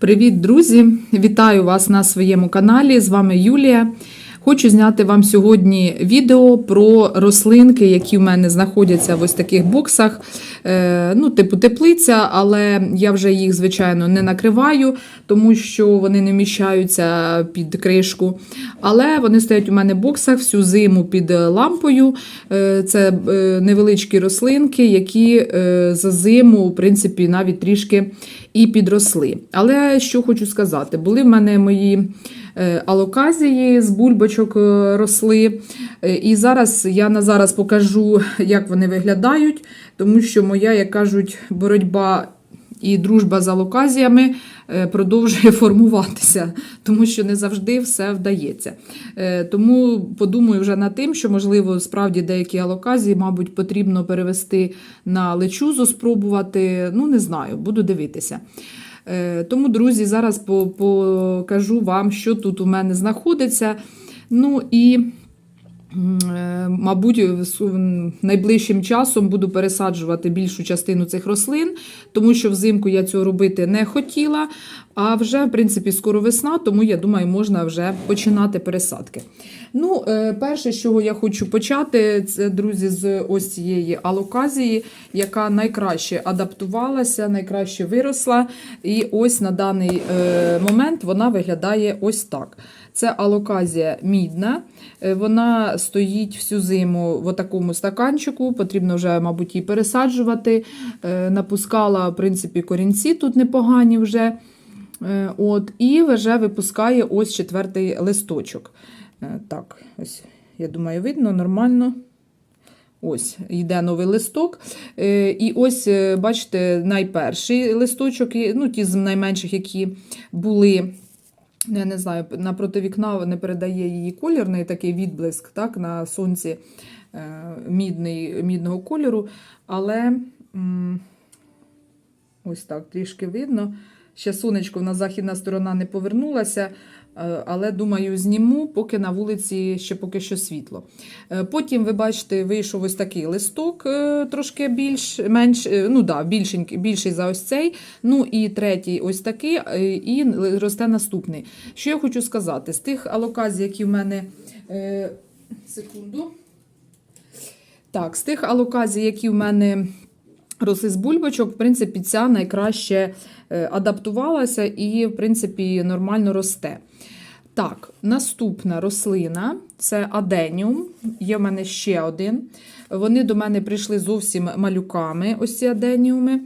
Привіт, друзі! Вітаю вас на своєму каналі. З вами Юлія. Хочу зняти вам сьогодні відео про рослинки, які в мене знаходяться в ось таких боксах, е, ну, типу теплиця, але я вже їх, звичайно, не накриваю, тому що вони не вміщаються під кришку. Але вони стоять у мене в боксах всю зиму під лампою. Е, Це е, невеличкі рослинки, які за зиму, в принципі, навіть трішки і підросли. Але що хочу сказати, були в мене мої алоказії з бульбочок е, росли. Е, І зараз я на зараз покажу, як вони виглядають, тому що моя, як кажуть, боротьба. І дружба з алоказіями е, продовжує формуватися, тому що не завжди все вдається. Е, Тому подумаю вже над тим, що, можливо, справді деякі алоказії, мабуть, потрібно перевести на лечузу, спробувати. Ну, не знаю, буду дивитися. Е, Тому, друзі, зараз покажу вам, що тут у мене знаходиться. Ну і е, Мабуть, найближчим часом буду пересаджувати більшу частину цих рослин, тому що взимку я цього робити не хотіла. А вже, в принципі, скоро весна, тому я думаю, можна вже починати пересадки. Ну, е, перше, з чого я хочу почати, це, друзі, з ось цієї алоказії, яка найкраще адаптувалася, найкраще виросла. І ось на даний е, момент вона виглядає ось так. Це алоказія мідна. Е, Вона стоїть всю зиму в такому стаканчику. Потрібно вже, мабуть, її пересаджувати. Напускала, в принципі, корінці тут непогані вже. От, і вже випускає ось четвертий листочок. Е, Так, ось, я думаю, видно нормально. Ось, йде новий листок. Е, І ось, е, бачите, найперший листочок, ну, ті з найменших, які були. Я не знаю, напроти вікна не передає її колірний такий відблиск так, на сонці мідний, мідного кольору. Але ось так трішки видно. Ще сонечко на західна сторона не повернулася, але думаю, зніму, поки на вулиці ще поки що світло. Е, Потім, ви бачите, вийшов ось такий листок, е, трошки більш, менш, е, ну да, більшенький, більший за ось цей. Ну і третій ось такий, е, і росте наступний. Що я хочу сказати? З тих алоказій, які в мене. е, Секунду. Так, з тих алоказій, які в мене росли з бульбочок, в принципі, ця найкраще е, адаптувалася і, в принципі, нормально росте. Так, наступна рослина це аденіум. Є в мене ще один. Вони до мене прийшли зовсім малюками, ось ці аденіуми.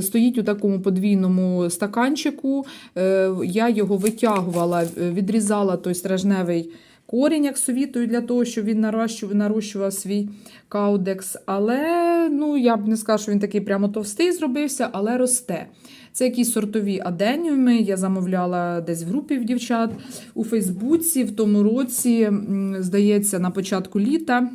Стоїть у такому подвійному стаканчику. Е, Я його витягувала, е, відрізала той стражневий корінь, як совітую, для того, щоб він нарощував, нарощував свій каудекс. Але ну, я б не сказала, що він такий прямо товстий зробився, але росте. Це якісь сортові аденіуми. Я замовляла десь в групі в дівчат у Фейсбуці в тому році, здається, на початку літа.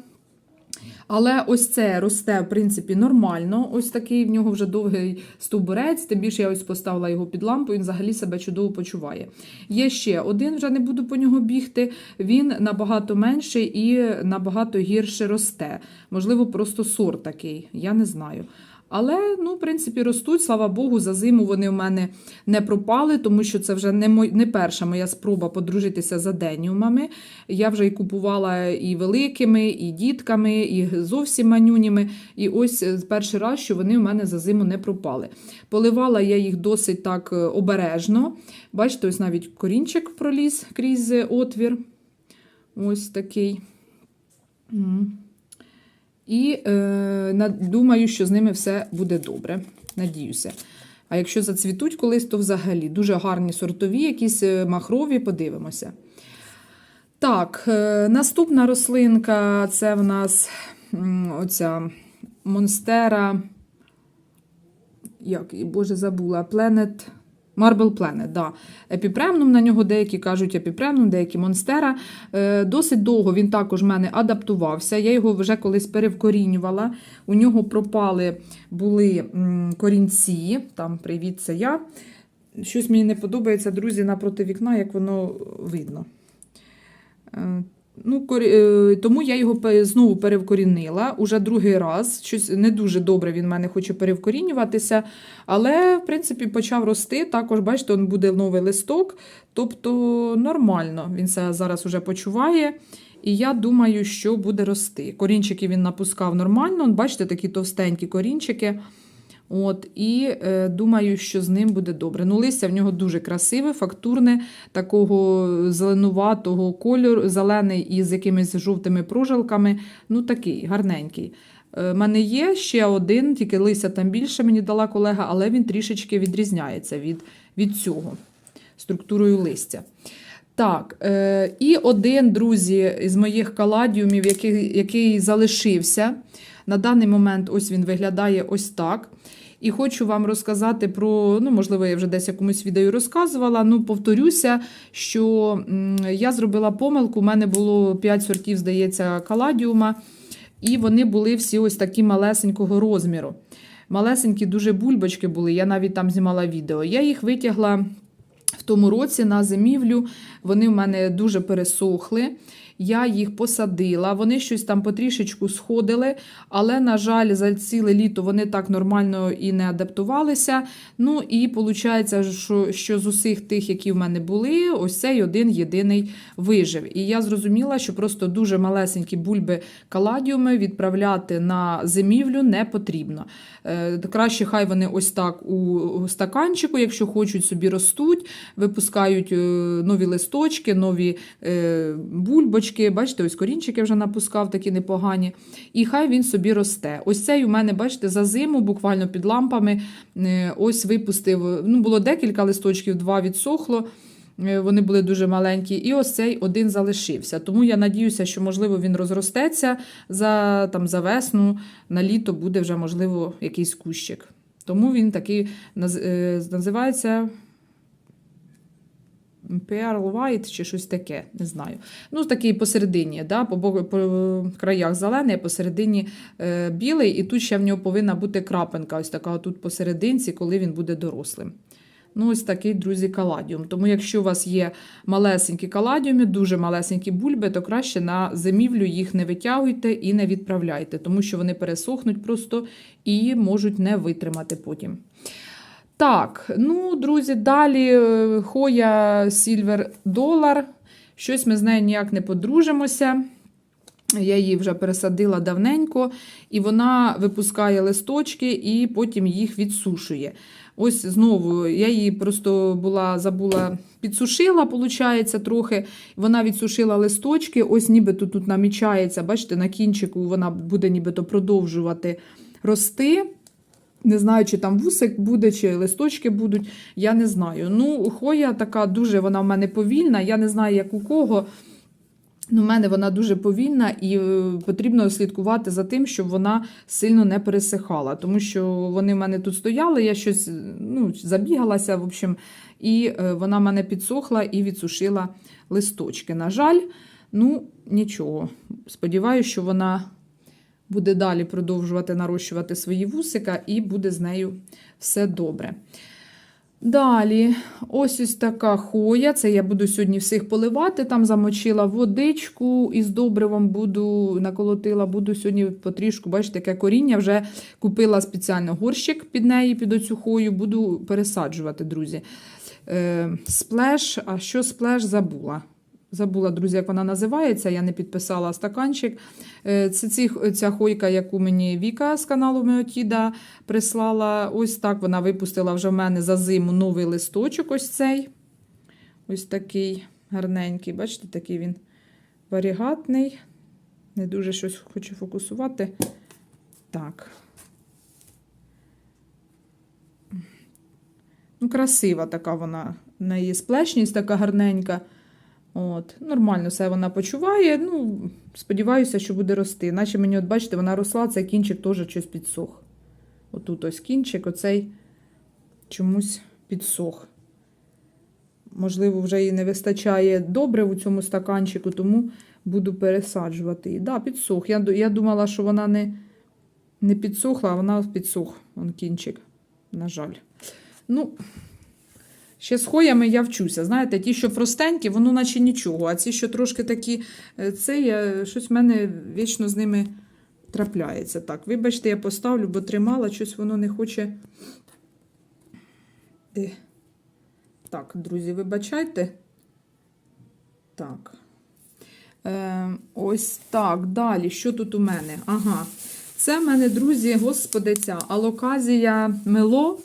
Але ось це росте, в принципі, нормально. Ось такий в нього вже довгий стовбурець. Тим більше я ось поставила його під лампу, він взагалі себе чудово почуває. Є ще один, вже не буду по нього бігти. Він набагато менший і набагато гірше росте. Можливо, просто сорт такий, я не знаю. Але, ну, в принципі, ростуть, слава Богу, за зиму вони в мене не пропали, тому що це вже не мой, не перша моя спроба подружитися з аденіумами. Я вже і купувала і великими, і дітками, і зовсім манюніми. І ось е, перший раз, що вони в мене за зиму не пропали. Поливала я їх досить так е, обережно. Бачите, ось навіть корінчик проліз крізь отвір. Ось такий. І е, думаю, що з ними все буде добре. Надіюся. А якщо зацвітуть колись, то взагалі дуже гарні сортові, якісь е, махрові, подивимося. Так, е, наступна рослинка це в нас оця монстера. Як боже, забула. Planet. Marble Planet, да. Епіпремнум, на нього деякі кажуть епіпремнум, деякі монстера. Е, досить довго він також в мене адаптувався. Я його вже колись перевкорінювала. У нього пропали були корінці. Там привіт, це я. Щось мені не подобається, друзі, напроти вікна, як воно видно. Ну, е, тому я його знову перевкорінила уже другий раз. Щось не дуже добре він в мене хоче перевкорінюватися. Але, в принципі, почав рости. Також, бачите, он буде новий листок. Тобто нормально. Він це зараз уже почуває. І я думаю, що буде рости. Корінчики він напускав нормально. Бачите, такі товстенькі корінчики. От, і е, думаю, що з ним буде добре. Ну, листя в нього дуже красиве, фактурне, такого зеленуватого кольору, зелений із якимись жовтими прожилками. Ну, такий гарненький. У мене є ще один, тільки листя там більше мені дала колега, але він трішечки відрізняється від, від цього структурою листя. Так, е, і один, друзі, із моїх каладіумів, який, який залишився. На даний момент ось він виглядає ось так. І хочу вам розказати про, ну, можливо, я вже десь якомусь відео розказувала. Ну, повторюся, що я зробила помилку. У мене було 5 сортів, здається, каладіума, і вони були всі ось такі малесенького розміру. Малесенькі дуже бульбочки були, я навіть там знімала відео. Я їх витягла в тому році на зимівлю. Вони в мене дуже пересохли. Я їх посадила, вони щось там потрішечку сходили, але, на жаль, за ціле літо вони так нормально і не адаптувалися. Ну і виходить, що, що з усіх тих, які в мене були, ось цей один єдиний вижив. І я зрозуміла, що просто дуже малесенькі бульби каладіуми відправляти на зимівлю не потрібно. Е, Краще, хай вони ось так у стаканчику, якщо хочуть собі ростуть, випускають е, нові листочки, нові е, бульбочки. Бачите, ось корінчики вже напускав, такі непогані. І хай він собі росте. Ось цей у мене, бачите, за зиму, буквально під лампами, е, ось випустив. Ну, було декілька листочків, два відсохло. Е, Вони були дуже маленькі, і ось цей один залишився. Тому я надіюся, що, можливо, він розростеться за, там, за весну, на літо буде вже, можливо, якийсь кущик. Тому він такий е, називається Pearl White чи щось таке, не знаю. Ну, такий посередині, да, по, бок- по краях зелений, а посередині е, білий, і тут ще в нього повинна бути крапинка, ось така тут посерединці, коли він буде дорослим. Ну, ось такий, друзі, каладіум. Тому, якщо у вас є малесенькі каладіуми, дуже малесенькі бульби, то краще на зимівлю їх не витягуйте і не відправляйте, тому що вони пересохнуть просто і можуть не витримати потім. Так, ну, друзі, далі е, Хоя Сільвер Долар. Щось ми з нею ніяк не подружимося. Я її вже пересадила давненько, і вона випускає листочки і потім їх відсушує. Ось знову я її просто була забула, підсушила, виходить, трохи. Вона відсушила листочки, ось нібито тут намічається, бачите, на кінчику вона буде нібито продовжувати рости. Не знаю, чи там вусик буде, чи листочки будуть, я не знаю. Ну, хоя така дуже вона в мене повільна, я не знаю, як у кого. Ну, в мене вона дуже повільна і е, потрібно слідкувати за тим, щоб вона сильно не пересихала. Тому що вони в мене тут стояли, я щось ну, забігалася, в общем, і е, вона в мене підсохла і відсушила листочки. На жаль, ну нічого. Сподіваюся, що вона буде далі продовжувати нарощувати свої вусика, і буде з нею все добре. Далі, ось ось така хоя. Це я буду сьогодні всіх поливати. Там замочила водичку із добривом буду наколотила, буду сьогодні потрішку, бачите, таке коріння. Вже купила спеціально горщик під неї, під оцю хою, буду пересаджувати, друзі. Е, сплеш, а що сплеш забула? Забула, друзі, як вона називається, я не підписала стаканчик. Е, Це ці, ця хойка, яку мені Віка з каналу Меотіда прислала. Ось так вона випустила вже в мене за зиму новий листочок. Ось цей. Ось такий гарненький. Бачите, такий він варігатний. Не дуже щось хочу фокусувати. Так. Ну, красива така вона. В неї сплешність така гарненька. От, Нормально все вона почуває. Ну, Сподіваюся, що буде рости. Наче мені, от бачите, вона росла, цей кінчик теж щось підсох. Отут ось кінчик, оцей чомусь підсох. Можливо, вже їй не вистачає добре у цьому стаканчику, тому буду пересаджувати її. Да, підсох. Я, я думала, що вона не, не підсохла, а вона підсох. Вон кінчик, на жаль. Ну, Ще з хоями я вчуся. Знаєте, ті, що простенькі, воно наче нічого. А ці, що трошки такі, е, це я, щось в мене вічно з ними трапляється. Так, вибачте, я поставлю, бо тримала, щось воно не хоче. Так, друзі, вибачайте. Так. Е, ось так. Далі. Що тут у мене? Ага. Це в мене, друзі, господи, ця алоказія мело.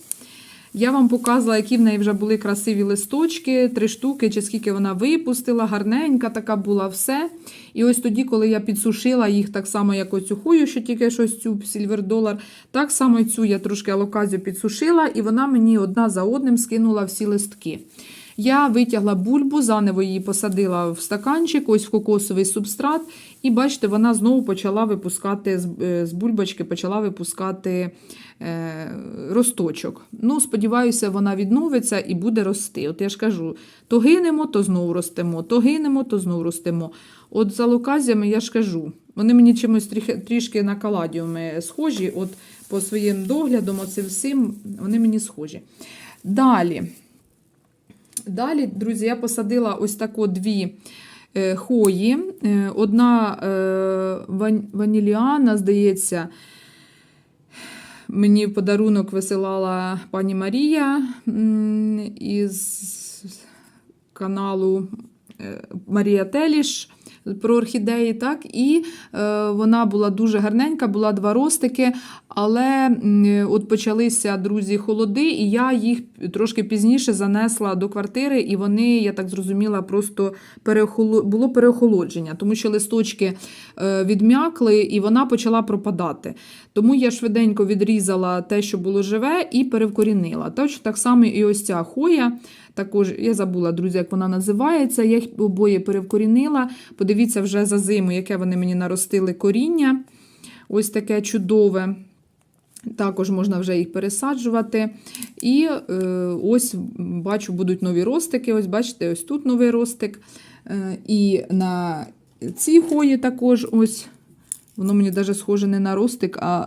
Я вам показувала, які в неї вже були красиві листочки, три штуки, чи скільки вона випустила, гарненька така була все. І ось тоді, коли я підсушила їх так само, як оцю хую, що тільки щось цю сільвер-долар, так само цю я трошки алоказію підсушила, і вона мені одна за одним скинула всі листки. Я витягла бульбу, заново її посадила в стаканчик, ось в кокосовий субстрат, і бачите, вона знову почала випускати з- е, бульбочки, почала випускати е, росточок. Ну, сподіваюся, вона відновиться і буде рости. От я ж кажу, то гинемо, то знову ростемо, то гинемо, то знову ростемо. От за луказіями я ж кажу, вони мені чимось трішки на каладіуми схожі, от по своїм доглядом, оцим всім, вони мені схожі. Далі. Далі, друзі, я посадила ось тако дві е, хої. Е, Одна е, ван- ваніліана, здається, мені в подарунок висилала пані Марія із каналу Марія Теліш про орхідеї, так, і е, вона була дуже гарненька, була два ростики, але м, от почалися, друзі, холоди, і я їх трошки пізніше занесла до квартири, і вони, я так зрозуміла, просто переохоло... було переохолодження, тому що листочки е, відм'якли, і вона почала пропадати. Тому я швиденько відрізала те, що було живе, і перевкорінила. Точно так само і ось ця хоя. Також я забула, друзі, як вона називається. Я їх обоє перевкорінила. Подивіться вже за зиму, яке вони мені наростили коріння. Ось таке чудове. Також можна вже їх пересаджувати. І е, ось бачу, будуть нові ростики. Ось бачите, ось тут новий ростик. Е, і на цій хої також ось. Воно мені навіть схоже не на ростик, а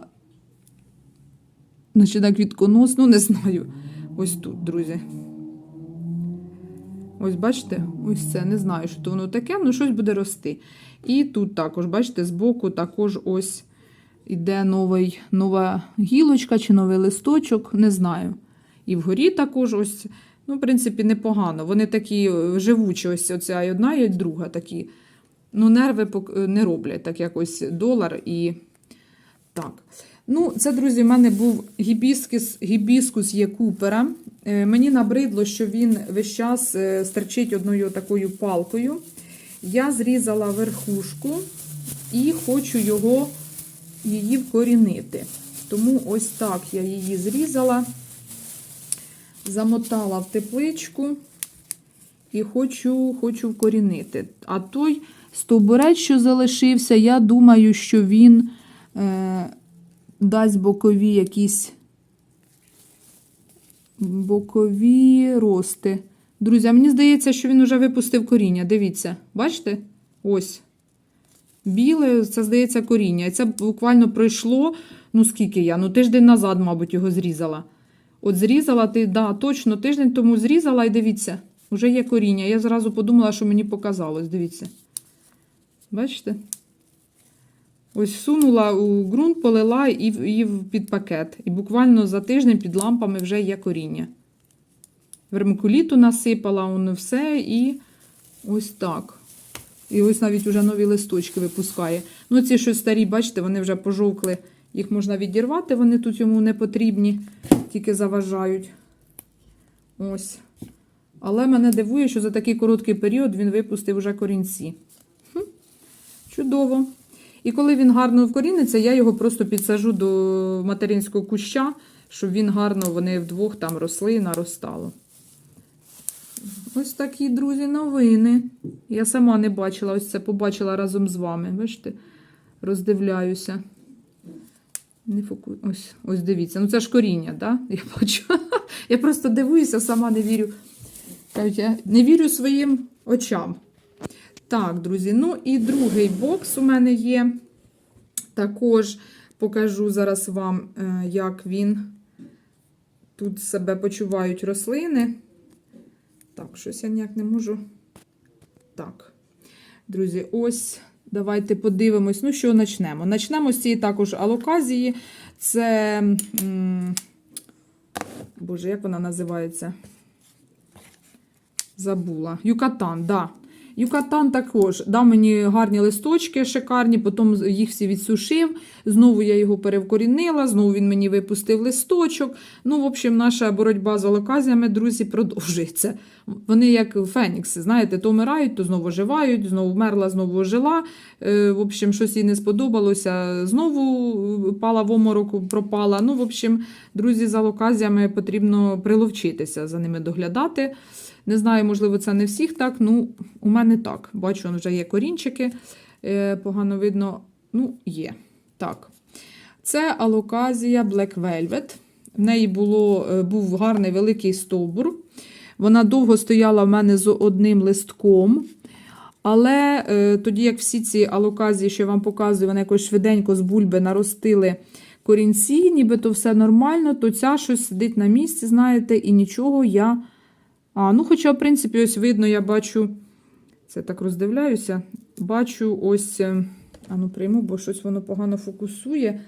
наче на квітконос, ну не знаю. Ось тут, друзі. Ось бачите, ось це. Не знаю, що то воно таке, ну щось буде рости. І тут також, бачите, збоку також ось іде новий, нова гілочка чи новий листочок, не знаю. І вгорі також ось, ну, в принципі, непогано. Вони такі е, живучі, ось оця і одна, і друга такі. Ну, нерви не роблять, так якось долар і так. Ну, це, друзі, в мене був гібіскус, гібіскус є купера. Е, Мені набридло, що він весь час е, стерчить одною такою палкою. Я зрізала верхушку і хочу його, її вкорінити. Тому ось так я її зрізала, замотала в тепличку і хочу, хочу вкорінити. А той стовбурець, що залишився, я думаю, що він е, дасть бокові якісь бокові рости. Друзі, а мені здається, що він вже випустив коріння. Дивіться, бачите? Ось. Біле, це здається коріння. І це буквально пройшло, ну скільки я? Ну, тиждень назад, мабуть, його зрізала. От зрізала ти, да, точно, тиждень тому зрізала, і дивіться, вже є коріння. Я зразу подумала, що мені показалось. Дивіться. Бачите? Ось всунула у ґрунт, полила і, і під пакет. І буквально за тиждень під лампами вже є коріння. Вермикуліту насипала, воно все, і ось так. І ось навіть вже нові листочки випускає. Ну, ці що старі, бачите, вони вже пожовкли. Їх можна відірвати, вони тут йому не потрібні, тільки заважають. Ось. Але мене дивує, що за такий короткий період він випустив вже корінці. Хм, чудово. І коли він гарно вкоріниться, я його просто підсажу до материнського куща, щоб він гарно, вони вдвох там росли і наростало. Ось такі, друзі, новини. Я сама не бачила, ось це побачила разом з вами. Бачите, роздивляюся. Не фоку... ось, ось дивіться. Ну це ж коріння? Да? Я бачу. Я просто дивуюся, сама не вірю. Не вірю своїм очам. Так, друзі, ну і другий бокс у мене є. Також покажу зараз вам, е, як він тут себе почувають рослини. Так, щось я ніяк не можу. Так. Друзі, ось давайте подивимось. Ну, що почнемо? Почнемо з цієї також алоказії. Це. Боже, як вона називається? Забула. Юкатан, да. Юкатан також дав мені гарні листочки, шикарні, потім їх всі відсушив. Знову я його перевкорінила, знову він мені випустив листочок. Ну, в общем, наша боротьба з алоказіями, друзі, продовжується. Вони як фенікси, знаєте, то вмирають, то знову оживають, знову вмерла, знову ожила. Е, В общем, щось їй не сподобалося. Знову пала в оморок, пропала. Ну, в общем, друзі, з алоказіями потрібно приловчитися, за ними доглядати. Не знаю, можливо, це не всіх так. Ну, у мене так. Бачу, вже є корінчики. Е, Погано видно. Ну, є. Так. Це алоказія Black Velvet. В неї було, е, був гарний великий стовбур. Вона довго стояла в мене з одним листком. Але е, тоді, як всі ці алоказії, що я вам показую, вони якось швиденько з бульби наростили корінці, нібито все нормально, то ця щось сидить на місці, знаєте, і нічого я. А, ну, хоча, в принципі, ось видно, я бачу, це так роздивляюся, бачу ось, е, а ну прийму, бо щось воно погано фокусує.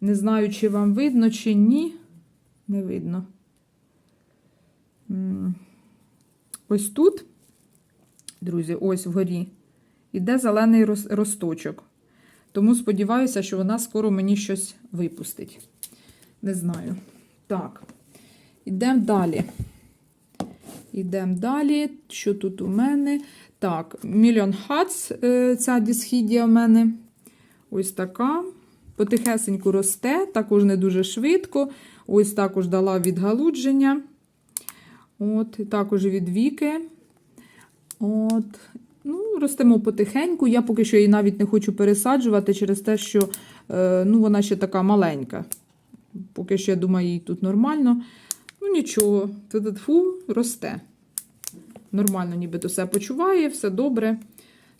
Не знаю, чи вам видно, чи ні. Не видно. Ось тут, друзі, ось вгорі, іде зелений росточок. Тому сподіваюся, що вона скоро мені щось випустить. Не знаю. Так, ідемо далі. Ідемо далі. Що тут у мене? Так, Million Hats, е, ця дісхідія у мене. Ось така. Потихесеньку росте, також не дуже швидко. Ось також дала відгалудження. От, також від віки. От. Ну, ростемо потихеньку. Я поки що її навіть не хочу пересаджувати через те, що е, ну, вона ще така маленька. Поки що, я думаю, їй тут нормально. Ну, нічого, фу, росте. Нормально, ніби все почуває, все добре.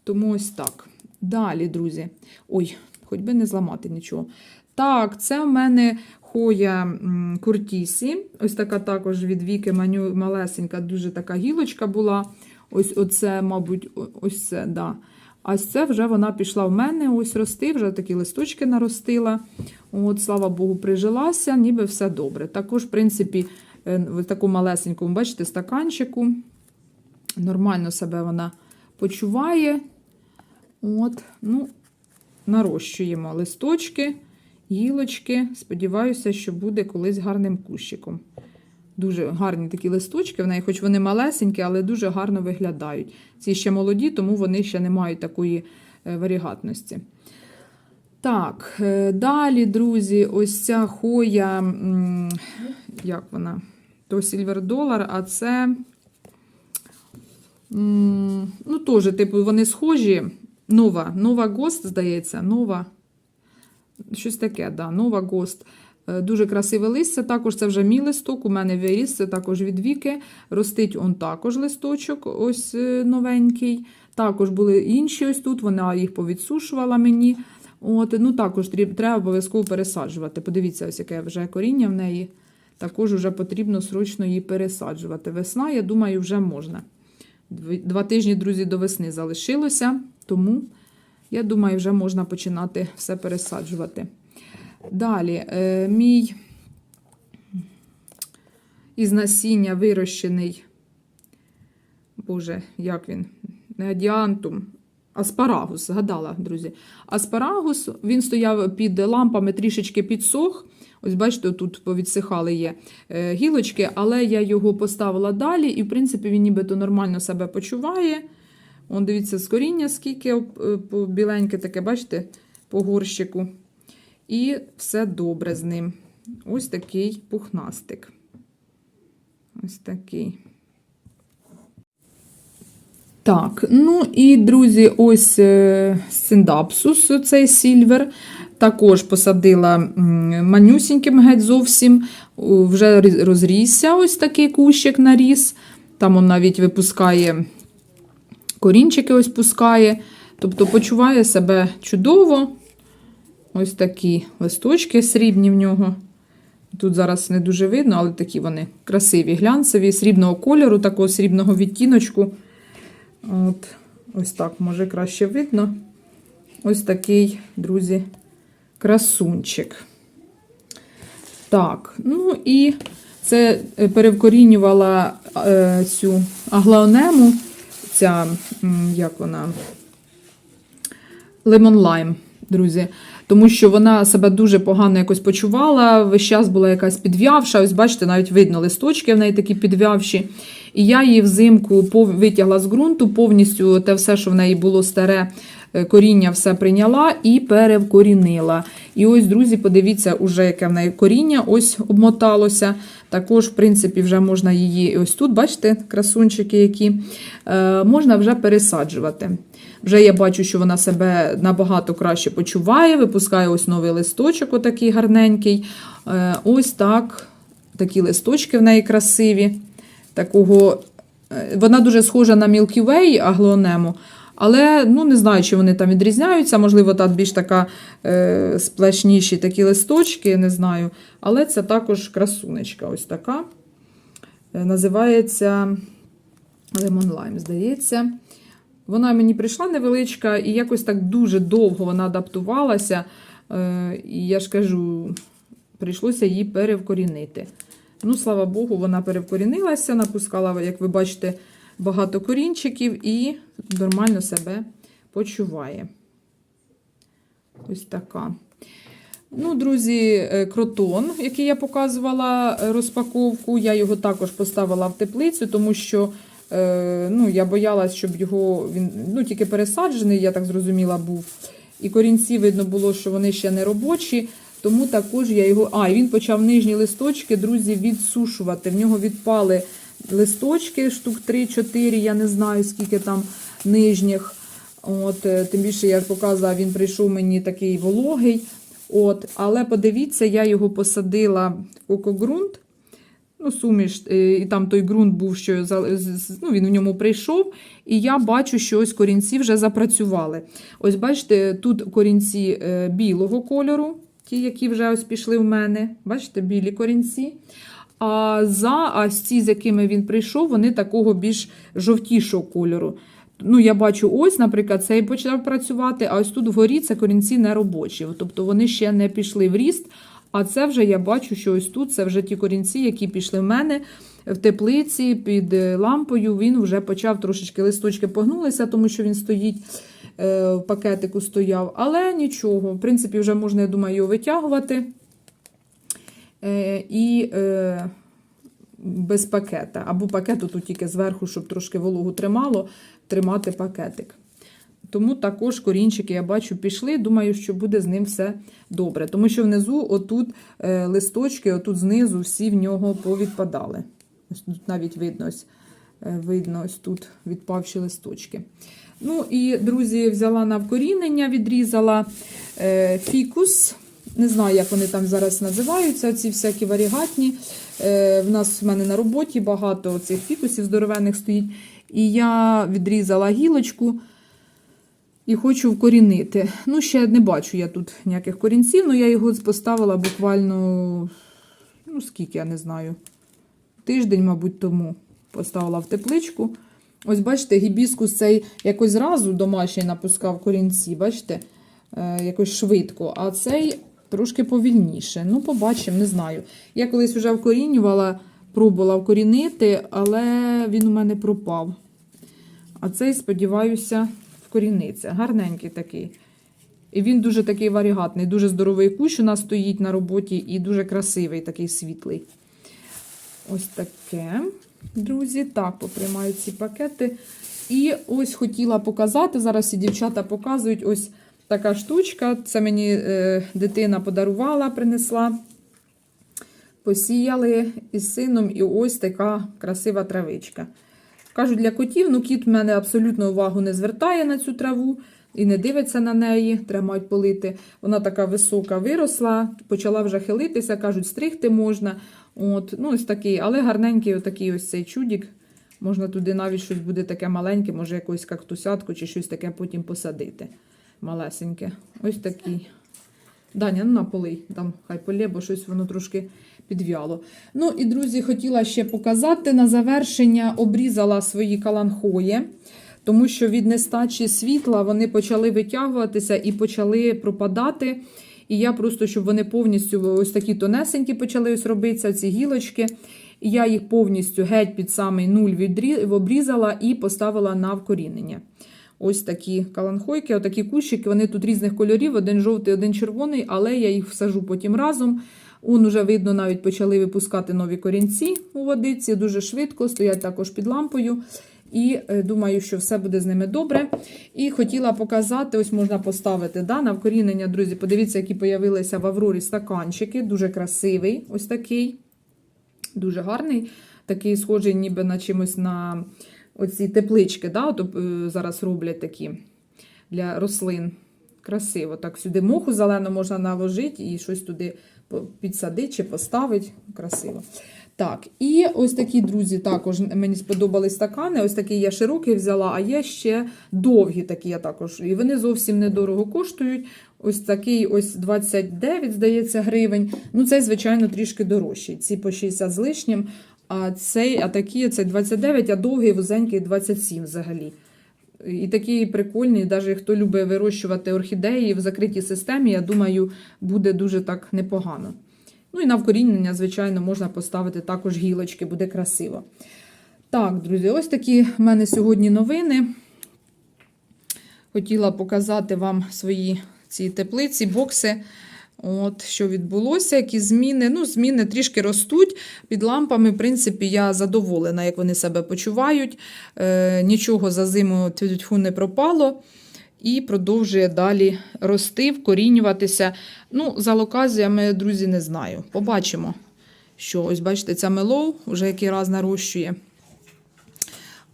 Тому ось так. Далі, друзі. Ой, хоч би не зламати нічого. Так, це в мене хоя Куртісі. Ось така також від віки малесенька, дуже така гілочка була. Ось оце, мабуть, ось це, да. А це вже вона пішла в мене, ось рости, вже такі листочки наростила. От, слава Богу, прижилася, ніби все добре. Також, в принципі, в такому малесенькому, бачите, стаканчику. Нормально себе вона почуває. От, ну, нарощуємо листочки, гілочки. Сподіваюся, що буде колись гарним кущиком. Дуже гарні такі листочки в неї, хоч вони малесенькі, але дуже гарно виглядають. Ці ще молоді, тому вони ще не мають такої е, варігатності. Так, е, далі, друзі, ось ця хоя, як вона? То Silver Dollar, а це. Ну, теж, типу, вони схожі. Нова, нова Гост, здається, нова. Щось таке, да, нова Гост. Е, Дуже красиве листя. Також це вже мій листок. У мене виріс, це також від віки. Ростить он також листочок, ось е, новенький. Також були інші ось тут, вона їх повідсушувала мені. От, ну Також треба обов'язково пересаджувати. Подивіться, ось яке вже коріння в неї. Також вже потрібно срочно її пересаджувати. Весна, я думаю, вже можна. Два тижні, друзі, до весни залишилося, тому я думаю, вже можна починати все пересаджувати. Далі, е, мій із насіння вирощений, Боже, як він? Не адіантум. Аспарагус, згадала, друзі. Аспарагус, він стояв під лампами, трішечки підсох. Ось, бачите, тут повідсихали є е, гілочки, але я його поставила далі, і, в принципі, він нібито нормально себе почуває. Он, дивіться, з коріння, скільки е, біленьке таке, бачите, по горщику. І все добре з ним. Ось такий пухнастик. Ось такий. Так, ну і, друзі, ось е, синдапсус, цей сільвер. Також посадила манюсіньким геть зовсім. Вже розрісся ось такий кущик наріс. Там он навіть випускає корінчики ось пускає. Тобто почуває себе чудово. Ось такі листочки срібні в нього. Тут зараз не дуже видно, але такі вони красиві, глянцеві, срібного кольору, такого срібного відтіночку. От, ось так, може краще видно. Ось такий, друзі, красунчик. Так, ну і це е, перевкорінювала е, цю аглаонему, ця, як вона, лемон лайм, друзі. Тому що вона себе дуже погано якось почувала, весь час була якась підв'явша. Ось бачите, навіть видно листочки в неї такі підв'явші. І я її взимку витягла з ґрунту, повністю те все, що в неї було старе, е, коріння все прийняла і перевкорінила. І ось, друзі, подивіться, уже яке в неї коріння ось обмоталося. Також, в принципі, вже можна її ось тут, бачите, красунчики, які е, можна вже пересаджувати. Вже я бачу, що вона себе набагато краще почуває, випускає ось новий листочок, отакий гарненький. Е, ось так, такі листочки в неї красиві. Такого, е, вона дуже схожа на Milky Way аглонему, але ну, не знаю, чи вони там відрізняються. Можливо, там більш така е, сплешніші такі листочки, не знаю. Але це також красунечка, ось така. Е, називається Lemon Lime, здається. Вона мені прийшла невеличка, і якось так дуже довго вона адаптувалася. Е, І я ж кажу, прийшлося її перевкорінити. Ну, слава Богу, вона перевкорінилася, напускала, як ви бачите, багато корінчиків і нормально себе почуває. Ось така. Ну, друзі, е, кротон, який я показувала е, розпаковку, я його також поставила в теплицю, тому що е, ну, я боялась, щоб його він ну, тільки пересаджений, я так зрозуміла, був. І корінці видно було, що вони ще не робочі. Тому також я його. А, він почав нижні листочки, друзі, відсушувати. В нього відпали листочки, штук 3-4, я не знаю, скільки там нижніх. От, е, Тим більше, я показувала, він прийшов мені такий вологий. От, Але подивіться, я його посадила в кокогрунт. Ну, суміш, е, і там той ґрунт був, що ну, він в ньому прийшов, і я бачу, що ось корінці вже запрацювали. Ось бачите, тут корінці е, білого кольору, ті, які вже ось пішли в мене. Бачите, білі корінці. А за а ці, з якими він прийшов, вони такого більш жовтішого кольору. Ну, я бачу, ось, наприклад, цей почав працювати, а ось тут вгорі це корінці не робочі. Тобто вони ще не пішли в ріст. А це вже я бачу, що ось тут це вже ті корінці, які пішли в мене в теплиці під е, лампою. Він вже почав трошечки листочки погнулися, тому що він стоїть в пакетику стояв. Але нічого, в принципі, вже можна, я думаю, його витягувати. Е, І е, без пакета. Або пакету тут тільки зверху, щоб трошки вологу тримало, тримати пакетик. Тому також корінчики, я бачу, пішли. Думаю, що буде з ним все добре. Тому що внизу, отут е, листочки, отут знизу всі в нього повідпадали. Ось тут навіть видно, ось, е, видно, ось тут відпавші листочки. Ну і, друзі, взяла на вкорінення, відрізала е, фікус. Не знаю, як вони там зараз називаються, ці всякі варігатні. Е, в нас в мене на роботі багато цих фікусів здоровенних стоїть. І я відрізала гілочку і хочу вкорінити. Ну, ще не бачу я тут ніяких корінців, але я його поставила буквально, ну, скільки, я не знаю, тиждень, мабуть, тому поставила в тепличку. Ось, бачите, гібіскус цей якось зразу домашній напускав корінці, бачите, е, якось швидко, а цей трошки повільніше. Ну, побачимо, не знаю. Я колись вже вкорінювала, пробувала вкорінити, але він у мене пропав. А цей, сподіваюся, вкоріниться. Гарненький такий. І він дуже такий варігатний, дуже здоровий кущ у нас стоїть на роботі і дуже красивий, такий світлий. Ось таке, друзі. Так, поприймаю ці пакети. І ось хотіла показати. Зараз і дівчата показують ось така штучка. Це мені е, дитина подарувала, принесла. Посіяли із сином, і ось така красива травичка. Кажуть, для котів, ну кіт в мене абсолютно увагу не звертає на цю траву і не дивиться на неї, треба полити. Вона така висока виросла, почала вже хилитися, кажуть, стригти можна. От, ну ось такий, але гарненький отакий ось цей чудік. Можна туди навіть щось буде таке маленьке, може якусь кактусятку чи щось таке потім посадити. Малесеньке. Ось такий Даня, ну на полий, там хай полє, бо щось воно трошки підв'яло. Ну і, друзі, хотіла ще показати на завершення обрізала свої каланхої, тому що від нестачі світла вони почали витягуватися і почали пропадати. І я просто, щоб вони повністю ось такі тонесенькі почали ось робитися, ці гілочки. Я їх повністю геть під самий нуль обрізала і поставила на вкорінення. Ось такі каланхойки, отакі кущики, вони тут різних кольорів, один жовтий, один червоний, але я їх всажу потім разом. Он уже видно, навіть почали випускати нові корінці у водиці, дуже швидко, стоять також під лампою. І е, думаю, що все буде з ними добре. І хотіла показати, ось можна поставити да, на вкорінення, друзі. Подивіться, які появилися в Аврорі стаканчики. Дуже красивий, ось такий. Дуже гарний. Такий схожий, ніби на чимось на оці теплички. Да, от, е, зараз роблять такі для рослин. Красиво. Так, сюди моху зелену можна наложити і щось туди підсадити чи поставити. Красиво. Так, і ось такі, друзі, також мені сподобались стакани. Ось такий я широкий взяла, а є ще довгі такі я також. І вони зовсім недорого коштують. Ось такий ось 29, здається, гривень. Ну, цей, звичайно, трішки дорожчий. Ці по 60 з лишнім. А цей, а такі, цей 29, а довгий, вузенький 27 взагалі. І такий прикольний, навіть хто любить вирощувати орхідеї в закритій системі, я думаю, буде дуже так непогано. Ну і на вкорінення, звичайно, можна поставити також гілочки, буде красиво. Так, друзі, ось такі в мене сьогодні новини. Хотіла показати вам свої ці теплиці, бокси. От, що відбулося, які зміни. Ну, зміни трішки ростуть. Під лампами, в принципі, я задоволена, як вони себе почувають. Е, нічого за зиму не пропало. І продовжує далі рости, вкорінюватися. Ну, за локазіями, друзі, не знаю. Побачимо, що ось, бачите, ця мелоу вже який раз нарощує.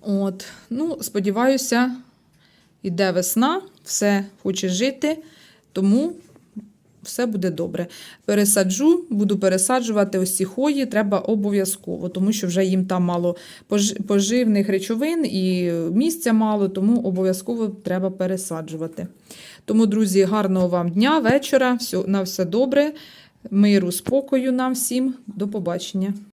От, ну, сподіваюся, іде весна, все хоче жити, тому все буде добре. Пересаджу, буду пересаджувати ось ці хої, треба обов'язково, тому що вже їм там мало поживних речовин і місця мало, тому обов'язково треба пересаджувати. Тому, друзі, гарного вам дня, вечора, на все добре, миру, спокою нам всім. До побачення.